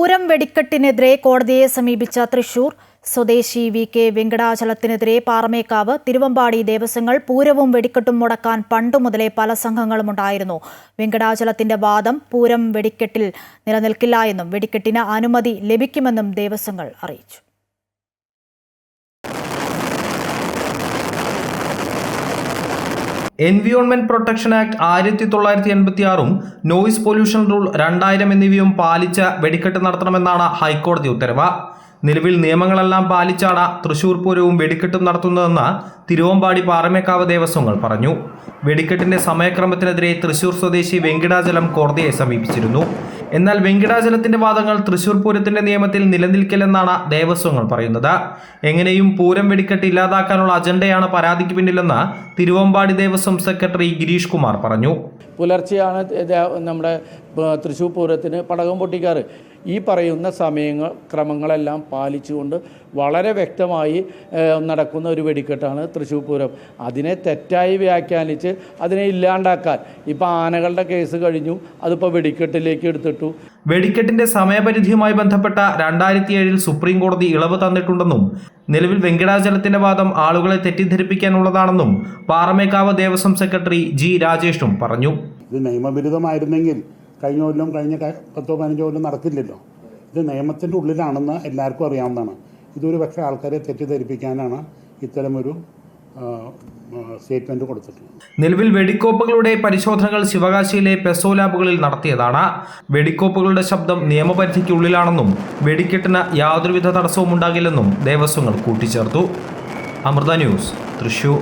പൂരം വെടിക്കെട്ടിനെതിരെ കോടതിയെ സമീപിച്ച തൃശൂർ സ്വദേശി വി കെ വെങ്കടാചലത്തിനെതിരെ പാറമേക്കാവ് തിരുവമ്പാടി ദേവസ്വങ്ങൾ പൂരവും വെടിക്കെട്ടും മുടക്കാൻ പണ്ടു മുതലേ പല സംഘങ്ങളും ഉണ്ടായിരുന്നു. വെങ്കടാചലത്തിന്റെ വാദം പൂരം വെടിക്കെട്ടിൽ നിലനിൽക്കില്ല എന്നും വെടിക്കെട്ടിന് അനുമതി ലഭിക്കുമെന്നും ദേവസ്വങ്ങൾ അറിയിച്ചു. എൻവിയോൺമെന്റ് പ്രൊട്ടക്ഷൻ ആക്ട് ആയിരത്തി തൊള്ളായിരത്തി എൺപത്തി ആറും നോയിസ് പൊല്യൂഷൻ റൂൾ രണ്ടായിരം എന്നിവയും പാലിച്ച് വെടിക്കെട്ട് നടത്തണമെന്നാണ് ഹൈക്കോടതി ഉത്തരവ്. നിലവിൽ നിയമങ്ങളെല്ലാം പാലിച്ചാണ് തൃശൂർ പൂരവും വെടിക്കെട്ടും നടത്തുന്നതെന്ന് തിരുവമ്പാടി പാറമേക്കാവ് ദേവസ്വങ്ങൾ പറഞ്ഞു. വെടിക്കെട്ടിന്റെ സമയക്രമത്തിനെതിരെ തൃശൂർ സ്വദേശി വെങ്കിടാചലം കോടതിയെ സമീപിച്ചിരുന്നു. എന്നാൽ വെങ്കിടാചലത്തിന്റെ വാദങ്ങൾ തൃശൂർ പൂരത്തിന്റെ നിയമത്തിൽ നിലനിൽക്കില്ലെന്നാണ് ദേവസ്വങ്ങൾ പറയുന്നത്. എങ്ങനെയും പൂരം വെടിക്കെട്ട് ഇല്ലാതാക്കാനുള്ള അജണ്ടയാണ് പരാതിക്ക് പിന്നിലെന്ന് തിരുവമ്പാടി ദേവസ്വം സെക്രട്ടറി ഗിരീഷ് കുമാർ പറഞ്ഞു. പുലർച്ചെയാണ് നമ്മുടെ തൃശൂർ പൂരത്തിന് പടകം പൊട്ടിക്കാറ്. ഈ പറയുന്ന സമയങ്ങൾ ക്രമങ്ങളെല്ലാം പാലിച്ചുകൊണ്ട് വളരെ വ്യക്തമായി നടക്കുന്ന ഒരു വെടിക്കെട്ടാണ് തൃശ്ശൂർ പൂരം. അതിനെ തെറ്റായി വ്യാഖ്യാനിച്ച് അതിനെ ഇല്ലാണ്ടാക്കാൻ. ഇപ്പോൾ ആനകളുടെ കേസ് കഴിഞ്ഞു അതിപ്പോൾ വെടിക്കെട്ടിലേക്ക് എടുത്തിട്ടു. വെടിക്കെട്ടിന്റെ സമയപരിധിയുമായി ബന്ധപ്പെട്ട രണ്ടായിരത്തി ഏഴിൽ സുപ്രീം കോടതി ഇളവ് തന്നിട്ടുണ്ടെന്നും നിലവിൽ വെങ്കടാചലത്തിന്റെ വാദം ആളുകളെ തെറ്റിദ്ധരിപ്പിക്കാനുള്ളതാണെന്നും പാറമേക്കാവ് ദേവസ്വം സെക്രട്ടറി ജി രാജേഷും പറഞ്ഞു. ഇത് നിയമവിരുദ്ധമായിരുന്നെങ്കിൽ കഴിഞ്ഞ കൊല്ലം കഴിഞ്ഞ പത്തോ പതിനഞ്ചോ കൊല്ലം നടക്കില്ലല്ലോ ഇത് നിയമത്തിന്റെ ഉള്ളിലാണെന്ന് എല്ലാവർക്കും അറിയാവുന്നതാണ്. ഇതൊരു പക്ഷേ ആൾക്കാരെ തെറ്റിദ്ധരിപ്പിക്കാനാണ് ഇത്തരമൊരു സ്റ്റേറ്റ്മെന്റ് കൊടുത്തിട്ടുള്ളത്. നിലവിൽ വെടിക്കോപ്പുകളുടെ പരിശോധനകൾ ശിവകാശിയിലെ പെസോ ലാബുകളിൽ നടത്തിയതാണ്. വെടിക്കോപ്പുകളുടെ ശബ്ദം നിയമപരിധിക്കുള്ളിലാണെന്നും വെടിക്കെട്ടിന് യാതൊരുവിധ തടസ്സവും ഉണ്ടാകില്ലെന്നും ദേവസ്വങ്ങൾ കൂട്ടിച്ചേർത്തു. അമൃത ന്യൂസ് തൃശൂർ.